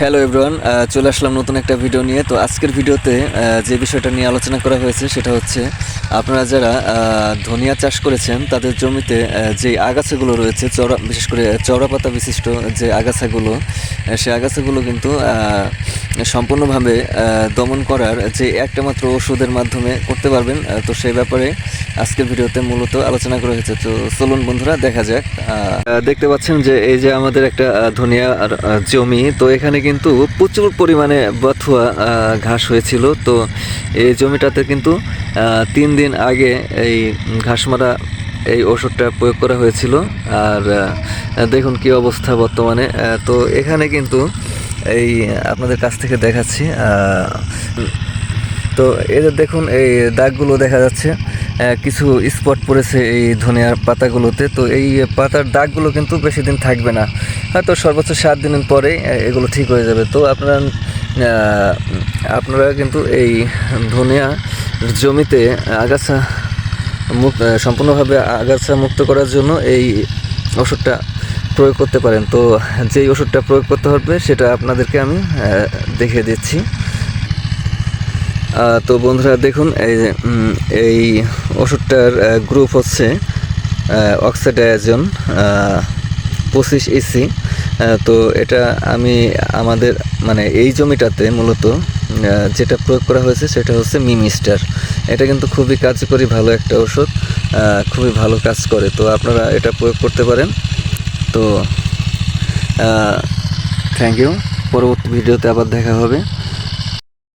Hello everyone চলে আসলাম নতুন একটা ভিডিও নিয়ে। তো আজকের ভিডিওতে যে বিষয়টা নিয়ে আলোচনা করা হয়েছে সেটা হচ্ছে, আপনারা যারা ধনিয়া চাষ করেছেন, তাদের জমিতে যে আগাছাগুলো রয়েছে, চওড়া, বিশেষ করে চওড়া পাতা বিশিষ্ট যে আগাছাগুলো সেই আগাছাগুলো কিন্তু সম্পূর্ণভাবে দমন করার যে একটা মাত্র ওষুধের মাধ্যমে করতে পারবেন। তো সেই ব্যাপারে আজকের ভিডিওতে মূলত আলোচনা করা হয়েছে। তো চলুন বন্ধুরা, দেখা যাক। দেখতে পাচ্ছেন যে এই যে আমাদের একটা ধনিয়া জমি, তো এখানে কিন্তু প্রচুর পরিমাণে বথুয়া ঘাস হয়েছিল। তো এই জমিটাতে কিন্তু তিন দিন আগে এই ঘাস মারা এই ওষুধটা প্রয়োগ করা হয়েছিল। আর দেখুন কি অবস্থা বর্তমানে। তো এখানে কিন্তু এই আপনাদের কাছ থেকে দেখাচ্ছি তো এদের দেখুন, এই দাগগুলো দেখা যাচ্ছে। কিছু স্পট পড়েছে এই ধনিয়ার পাতাগুলোতে। তো এই পাতার দাগগুলো কিন্তু বেশি দিন থাকবে না। হয়তো সর্বোচ্চ সাত দিনের পরে এগুলো ঠিক হয়ে যাবে। তো আপনারা আপনারা কিন্তু এই ধনিয়া জমিতে আগাছা মুক আহ, সম্পূর্ণভাবে আগাছা মুক্ত করার জন্য এই ওষুধটা প্রয়োগ করতে পারেন। তো যেই ওষুধটা প্রয়োগ করতে হবে সেটা আপনাদেরকে আমি দেখিয়ে দিচ্ছি। তো বন্ধুরা দেখুন এই এই ওষুধটার গ্রুপ হচ্ছে অক্সিডায়াজন পঁচিশ ইসি তো এটা আমি আমাদের মানে এই জমিটাতে মূলত যেটা প্রয়োগ করা হয়েছে সেটা হচ্ছে মিমিস্টার এটা কিন্তু খুবই কার্যকরী, ভালো একটা ওষুধ খুবই ভালো কাজ করে। তো আপনারা এটা প্রয়োগ করতে পারেন। তো থ্যাংক ইউ পরবর্তী ভিডিওতে আবার দেখা হবে।